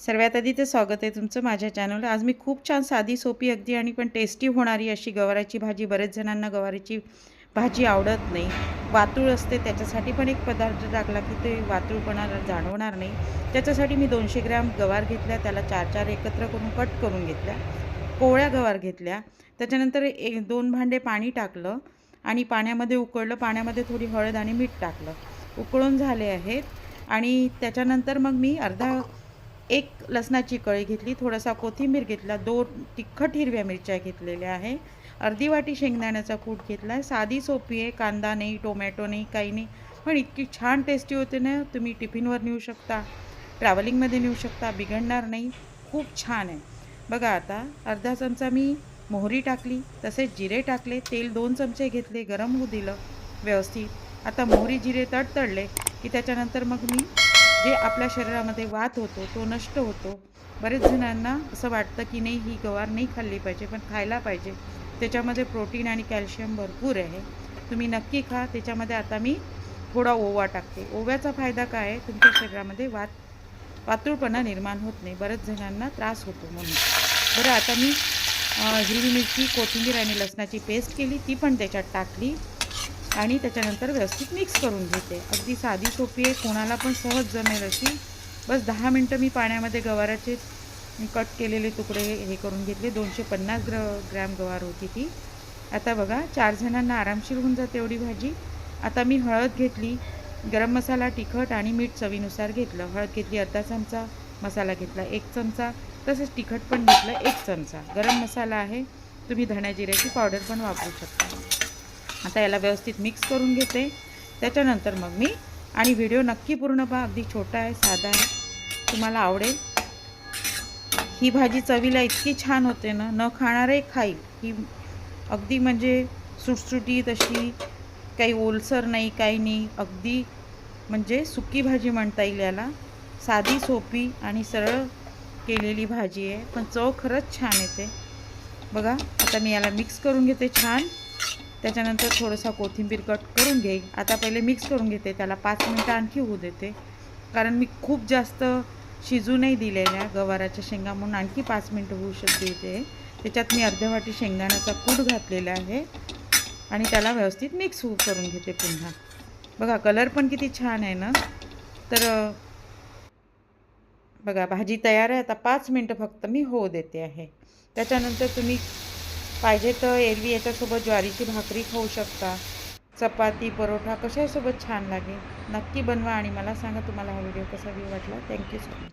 सर्वात आधी ते स्वागत आहे तुमचं माझ्या चॅनलला आज मी खूप छान साधी सोपी अगदी आणि पण टेस्टी होणारी अशी गवाराची भाजी. बरेच जणांना गवारीची भाजी आवडत नाही. वातूळ असते त्याच्यासाठी पण एक पदार्थ टाकला की ते वातूळपणा जाणवणार नाही. त्याच्यासाठी मी दोनशे ग्रॅम गवार घेतल्या. त्याला चार चार एकत्र करून कट करून घेतल्या. कोवळ्या गवार घेतल्या. त्याच्यानंतर एक दोन भांडे पाणी टाकलं आणि पाण्यामध्ये उकळलं. पाण्यामध्ये थोडी हळद आणि मीठ टाकलं. उकळून झाले आहेत. आणि त्याच्यानंतर मग मी अर्धा एक लसणाची कळी घेतली थोडासा कोथिंबीर घेतला दोन तिखट हिरव्या मिरच्या घेतलेल्या आहे. अर्धी वाटी शेंगदाण्याचा कूट घेतला आहे. साधी सोपी आहे कांदा नाही टोमॅटो नाही काही नाही. पण इतकी छान टेस्टी होते ना तुम्ही टिफिनवर नेऊ शकता ट्रॅव्हलिंगमध्ये नेऊ शकता बिघडणार नाही. खूप छान आहे. बघा आता अर्धा चमचा मी मोहरी टाकली तसेच जिरे टाकले तेल दोन चमचे घेतले गरम होऊ दिलं व्यवस्थित. आता मोहरी जिरे तडतडले की त्याच्यानंतर मग मी जे आपल्या शरीरामध्ये वात होतो तो नष्ट होतो. बरेच जणांना असं वाटतं की नाही ही गवार नाही खाल्ली पाहिजे पण खायला पाहिजे. त्याच्यामध्ये प्रोटीन आणि कॅल्शियम भरपूर आहे. तुम्ही नक्की खा त्याच्यामध्ये आता मी थोडा ओवा टाकते. ओव्याचा फायदा काय आहे? तुमच्या शरीरामध्ये वात वातुळपणा निर्माण होत नाही. बऱ्याच जणांना त्रास होतो म्हणून. बरं आता मी हिरवी मिरची कोथिंबीर आणि लसणाची पेस्ट केली ती पण त्याच्यात टाकली. आणि त्याच्यानंतर व्यवस्थित मिक्स करून घेते. अगदी साधी सोपी आहे कोणाला पण सहज जमेल अशी. बस दहा मिनटं मी पाण्यामध्ये गवाराचे कट केलेले तुकडे हे करून घेतले. दोनशे पन्नास ग्र ग्रॅम गवार होती ती. आता बघा चार जणांना आरामशीर होऊन जाते एवढी भाजी. आता मी हळद घेतली गरम मसाला तिखट आणि मीठ चवीनुसार घेतलं. हळद घेतली अर्धा चमचा मसाला घेतला एक चमचा. तसेच तिखट पण घेतलं एक चमचा. गरम मसाला आहे तुम्ही धण्या जिऱ्याची पावडर पण वापरू शकता. आता याला व्यवस्थित मिक्स करून घेते. त्याच्यानंतर मग मी आणि व्हिडिओ नक्की पूर्ण पहा. अगदी छोटा आहे साधा आहे. तुम्हाला आवडेल. ही भाजी चवीला इतकी छान होते ना. न खाणारे खाईल. ही अगदी म्हणजे सुटसुटीत अशी काही ओलसर नाही काही नाही. अगदी म्हणजे सुकी भाजी म्हणता येईल याला. साधी सोपी आणि सरळ केलेली भाजी आहे. पण चव खरंच छान येते. बघा आता मी याला मिक्स करून घेते छान. त्याच्यानंतर थोडंसं कोथिंबीर कट करून घेईल आता पहिले मिक्स करून घेते. त्याला पाच मिनटं आणखी होऊ देते. कारण मी खूप जास्त शिजू नाही दिलेल्या गवाराच्या शेंगा म्हणून आणखी पाच मिनटं होऊ शकते इथे त्याच्यात मी अर्ध्या वाटी शेंगदाण्याचा कूट घातलेला आहे. आणि त्याला व्यवस्थित मिक्स होऊ करून घेते पुन्हा. बघा कलर पण किती छान आहे ना? तर बघा भाजी तयार आहे. आता पाच मिनटं फक्त मी होऊ देते आहे. त्याच्यानंतर तुम्ही पाहिजे तर एरवी याच्यासोबत ज्वारीची भाकरी खाऊ शकता. चपाती परोठा कशासोबत छान लागेल. नक्की बनवा आणि मला सांगा तुम्हाला हा व्हिडिओ कसा वाटला. Thank you so much